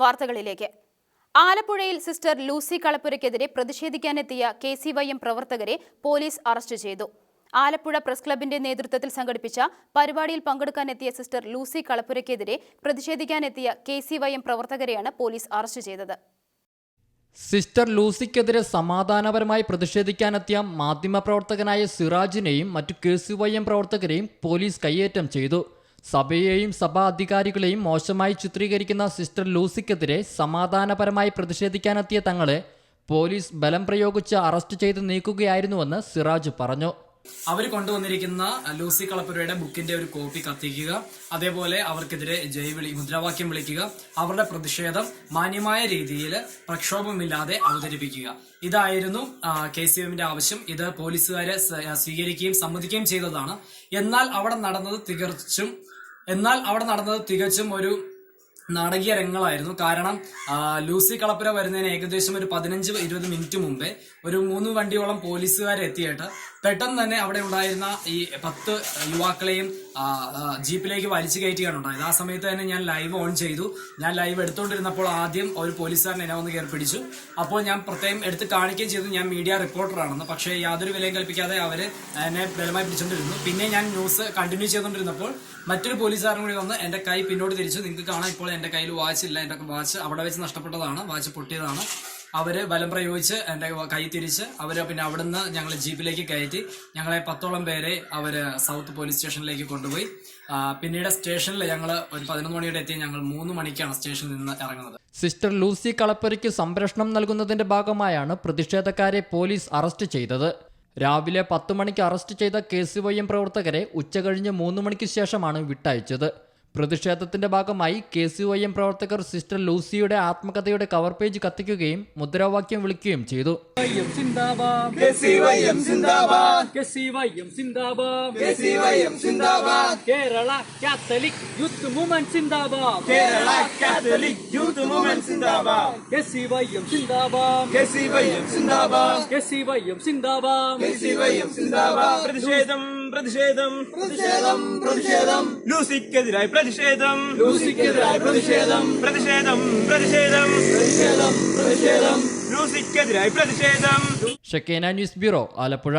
വാർത്തകളിലേക്ക്. ആലപ്പുഴയിൽ sister Lucy കളപ്പുരയ്ക്കെതിരെ പ്രതിഷേധിക്കാനെത്തിയ കെ സി വൈ എം പ്രവർത്തകരെ പോലീസ് അറസ്റ്റ് ചെയ്തു. ആലപ്പുഴ പ്രസ് ക്ലബിന്റെ നേതൃത്വത്തിൽ സംഘടിപ്പിച്ച പരിപാടിയിൽ പങ്കെടുക്കാനെത്തിയ സിസ്റ്റർ ലൂസി കളപ്പുരയ്ക്കെതിരെ പ്രതിഷേധിക്കാനെത്തിയ കെ സി വൈ എം പ്രവർത്തകരെയാണ് പോലീസ് അറസ്റ്റ് ചെയ്തത്. സിസ്റ്റർ ലൂസിക്കെതിരെ സമാധാനപരമായി പ്രതിഷേധിക്കാനെത്തിയ മാധ്യമപ്രവർത്തകനായ സിറാജിനെയും മറ്റു കെ സി വൈ എം പ്രവർത്തകരെയും പോലീസ് കയ്യേറ്റം ചെയ്തു. സഭയെയും സഭാ അധികാരികളെയും മോശമായി ചിത്രീകരിക്കുന്ന സിസ്റ്റർ ലൂസിക്കെതിരെ സമാധാനപരമായി പ്രതിഷേധിക്കാനെത്തിയ തങ്ങളെ പോലീസ് ബലം പ്രയോഗിച്ച് അറസ്റ്റ് ചെയ്ത് നീക്കുകയായിരുന്നുവെന്ന് സിറാജ് പറഞ്ഞു. അവർ കൊണ്ടുവന്നിരിക്കുന്ന ലൂസി കളപ്പുരയുടെ ബുക്കിന്റെ ഒരു കോപ്പി കത്തിക്കുക അതേപോലെ അവർക്കെതിരെ ജയവിളി മുദ്രാവാക്യം വിളിക്കുക അവരുടെ പ്രതിഷേധം മാന്യമായ രീതിയിൽ പ്രക്ഷോഭമില്ലാതെ അവതരിപ്പിക്കുക. ഇതായിരുന്നു കെ സി എമ്മിന്റെ ആവശ്യം. ഇത് പോലീസുകാരെ സ്വീകരിക്കുകയും സമ്മതിക്കുകയും ചെയ്തതാണ്. എന്നാൽ അവിടെ നടന്നത് തികച്ചും എന്നാൽ അവിടെ നടന്നത് തികച്ചും ഒരു നാടകീയ രംഗങ്ങളായിരുന്നു. കാരണം ലൂസി കളപ്പുര വരുന്നതിന് ഏകദേശം ഒരു പതിനഞ്ച് ഇരുപത് മിനിറ്റ് മുമ്പേ ഒരു മൂന്ന് വണ്ടിയോളം പോലീസുകാർ എത്തിയിട്ട് പെട്ടെന്ന് തന്നെ അവിടെ ഉണ്ടായിരുന്ന ഈ പത്ത് യുവാക്കളെയും ജീപ്പിലേക്ക് വലിച്ചു കയറ്റുകയാണ് ഉണ്ടായത്. ആ സമയത്ത് തന്നെ ഞാൻ ലൈവ് ഓൺ ചെയ്തു. ഞാൻ ലൈവ് എടുത്തുകൊണ്ടിരുന്നപ്പോൾ ആദ്യം ഒരു പോലീസുകാരൻ എന്നെ വന്ന് കയറി പിടിച്ചു. അപ്പോൾ ഞാൻ പ്രത്യേകം എടുത്ത് കാണിക്കുകയും ചെയ്തു. ഞാൻ മീഡിയ റിപ്പോർട്ടറാണെന്ന്. പക്ഷേ യാതൊരു വിലയും കൽപ്പിക്കാതെ അവർ എന്നെ ബലമായി പിടിച്ചുകൊണ്ടിരുന്നു പിന്നെ ഞാൻ ന്യൂസ് കണ്ടിന്യൂ ചെയ്തുകൊണ്ടിരുന്നപ്പോൾ മറ്റൊരു പോലീസുകാരൻ കൂടി വന്ന് എന്റെ കൈ പിന്നോട്ട് തിരിച്ചു. നിങ്ങൾക്ക് കാണാം ഇപ്പോൾ എന്റെ കയ്യിൽ വാച്ച് ഇല്ല എന്റെ വാച്ച് അവിടെ വെച്ച് നഷ്ടപ്പെട്ടതാണ് വാച്ച് പൊട്ടിയതാണ്. അവർ ബലം പ്രയോഗിച്ച് എന്റെ കൈ തിരിച്ച് അവർ പിന്നെ അവിടുന്ന് ഞങ്ങൾ ജീപ്പിലേക്ക് കയറ്റി ഞങ്ങളെ പത്തോളം പേരെ അവർ സൗത്ത് പോലീസ് സ്റ്റേഷനിലേക്ക് കൊണ്ടുപോയി. പിന്നീട് സ്റ്റേഷനിൽ ഞങ്ങൾ ഒരു പതിനൊന്ന് മണിയോടെ എത്തി ഞങ്ങൾ മൂന്ന് മണിക്കാണ് സ്റ്റേഷനിൽ നിന്ന് ഇറങ്ങുന്നത്. സിസ്റ്റർ ലൂസി കളപ്പുരയ്ക്ക് സംരക്ഷണം നൽകുന്നതിന്റെ ഭാഗമായാണ് പ്രതിഷേധക്കാരെ പോലീസ് അറസ്റ്റ് ചെയ്തത്. രാവിലെ പത്ത് മണിക്ക് അറസ്റ്റ് ചെയ്ത കെ സി വൈ എം പ്രവർത്തകരെ ഉച്ചകഴിഞ്ഞ് മൂന്ന് മണിക്ക് ശേഷമാണ് വിട്ടയച്ചത്. പ്രതിഷേധത്തിന്റെ ഭാഗമായി കെ സി ഒ എം പ്രവർത്തകർ സിസ്റ്റർ ലൂസിയുടെ ആത്മകഥയുടെ കവർ പേജ് കത്തിക്കുകയും മുദ്രാവാക്യം വിളിക്കുകയും ചെയ്തു. സിന്ദാബാദ്. കേരള കാത്തലിക് യൂത്ത് മൂവ്മെന്റ് സിന്ദാബാദ്. കേരള കാത്തലിക് യൂത്ത് മൂവ്മെന്റ് സിന്ദാബാദ്. കെസിവൈഎം സിന്ദാബാദ്. കെസിവൈഎം സിന്ദാബാദ്. കെസിവൈഎം സിന്ദാബാദ്. കെസിവൈഎം സിന്ദാബാദ്. പ്രതിഷേധം പ്രതിഷേധം. പ്രതിഷേധം പ്രതിഷേധം. ലൂസിക്കെതിരായി പ്രതിഷേധം. ലൂസിക്കെതിരായി പ്രതിഷേധം. പ്രതിഷേധം പ്രതിഷേധം. പ്രതിഷേധം പ്രതിഷേധം. ലൂസിക്കെതിരായി പ്രതിഷേധം. ഷക്കേന ന്യൂസ് ബ്യൂറോ ആലപ്പുഴ.